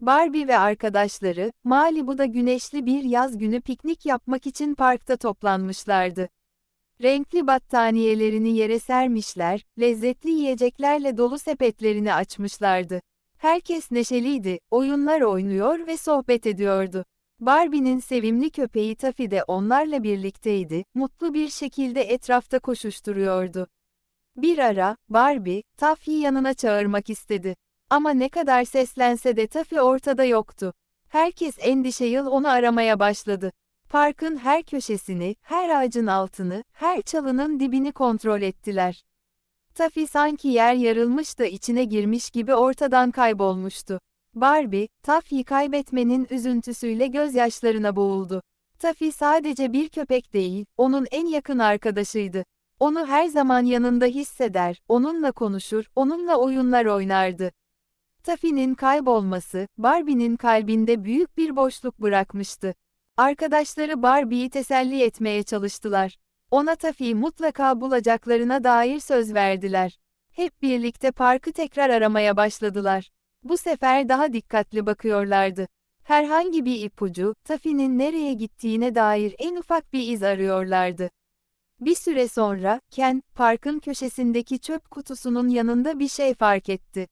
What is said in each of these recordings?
Barbie ve arkadaşları, Malibu'da güneşli bir yaz günü piknik yapmak için parkta toplanmışlardı. Renkli battaniyelerini yere sermişler, lezzetli yiyeceklerle dolu sepetlerini açmışlardı. Herkes neşeliydi, oyunlar oynuyor ve sohbet ediyordu. Barbie'nin sevimli köpeği Taffy de onlarla birlikteydi, mutlu bir şekilde etrafta koşuşturuyordu. Bir ara, Barbie, Taffy'yi yanına çağırmak istedi. Ama ne kadar seslense de Taffy ortada yoktu. Herkes endişeyil onu aramaya başladı. Parkın her köşesini, her ağacın altını, her çalının dibini kontrol ettiler. Taffy sanki yer yarılmış da içine girmiş gibi ortadan kaybolmuştu. Barbie, Taffy'yi kaybetmenin üzüntüsüyle gözyaşlarına boğuldu. Taffy sadece bir köpek değil, onun en yakın arkadaşıydı. Onu her zaman yanında hisseder, onunla konuşur, onunla oyunlar oynardı. Taffy'nin kaybolması, Barbie'nin kalbinde büyük bir boşluk bırakmıştı. Arkadaşları Barbie'yi teselli etmeye çalıştılar. Ona Taffy'yi mutlaka bulacaklarına dair söz verdiler. Hep birlikte parkı tekrar aramaya başladılar. Bu sefer daha dikkatli bakıyorlardı. Herhangi bir ipucu, Taffy'nin nereye gittiğine dair en ufak bir iz arıyorlardı. Bir süre sonra, Ken, parkın köşesindeki çöp kutusunun yanında bir şey fark etti.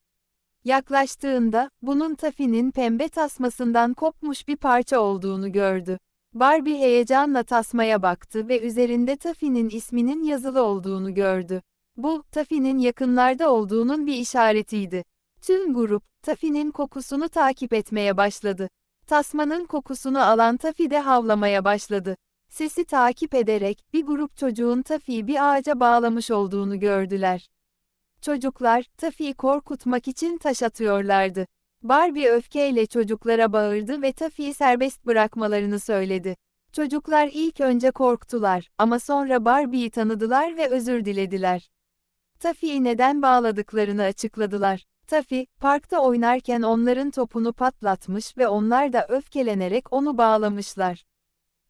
Yaklaştığında, bunun Taffy'nin pembe tasmasından kopmuş bir parça olduğunu gördü. Barbie heyecanla tasmaya baktı ve üzerinde Taffy'nin isminin yazılı olduğunu gördü. Bu, Taffy'nin yakınlarda olduğunun bir işaretiydi. Tüm grup, Taffy'nin kokusunu takip etmeye başladı. Tasmanın kokusunu alan Taffy de havlamaya başladı. Sesi takip ederek, bir grup çocuğun Taffy'yi bir ağaca bağlamış olduğunu gördüler. Çocuklar, Taffy'yi korkutmak için taş atıyorlardı. Barbie öfkeyle çocuklara bağırdı ve Taffy'yi serbest bırakmalarını söyledi. Çocuklar ilk önce korktular ama sonra Barbie'yi tanıdılar ve özür dilediler. Taffy'yi neden bağladıklarını açıkladılar. Taffy, parkta oynarken onların topunu patlatmış ve onlar da öfkelenerek onu bağlamışlar.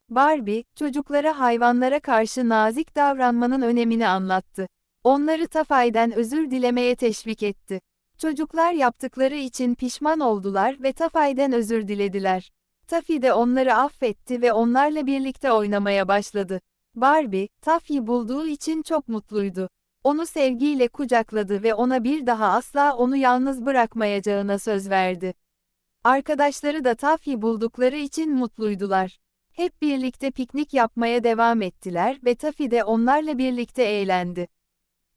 Barbie, çocuklara hayvanlara karşı nazik davranmanın önemini anlattı. Onları Tafay'den özür dilemeye teşvik etti. Çocuklar yaptıkları için pişman oldular ve Tafay'den özür dilediler. Taffy de onları affetti ve onlarla birlikte oynamaya başladı. Barbie, Taffy'yi bulduğu için çok mutluydu. Onu sevgiyle kucakladı ve ona bir daha asla onu yalnız bırakmayacağına söz verdi. Arkadaşları da Taffy buldukları için mutluydular. Hep birlikte piknik yapmaya devam ettiler ve Taffy de onlarla birlikte eğlendi.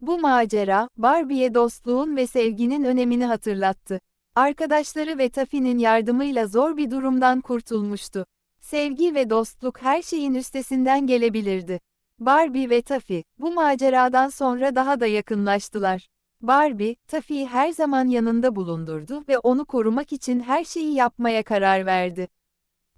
Bu macera, Barbie'ye dostluğun ve sevginin önemini hatırlattı. Arkadaşları ve Taffy'nin yardımıyla zor bir durumdan kurtulmuştu. Sevgi ve dostluk her şeyin üstesinden gelebilirdi. Barbie ve Taffy, bu maceradan sonra daha da yakınlaştılar. Barbie, Taffy'yi her zaman yanında bulundurdu ve onu korumak için her şeyi yapmaya karar verdi.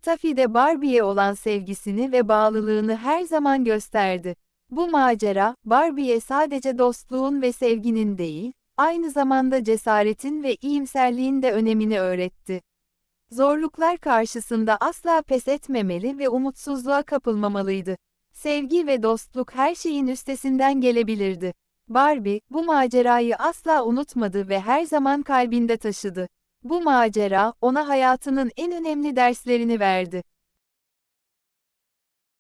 Taffy de Barbie'ye olan sevgisini ve bağlılığını her zaman gösterdi. Bu macera, Barbie'ye sadece dostluğun ve sevginin değil, aynı zamanda cesaretin ve iyimserliğin de önemini öğretti. Zorluklar karşısında asla pes etmemeli ve umutsuzluğa kapılmamalıydı. Sevgi ve dostluk her şeyin üstesinden gelebilirdi. Barbie, bu macerayı asla unutmadı ve her zaman kalbinde taşıdı. Bu macera, ona hayatının en önemli derslerini verdi.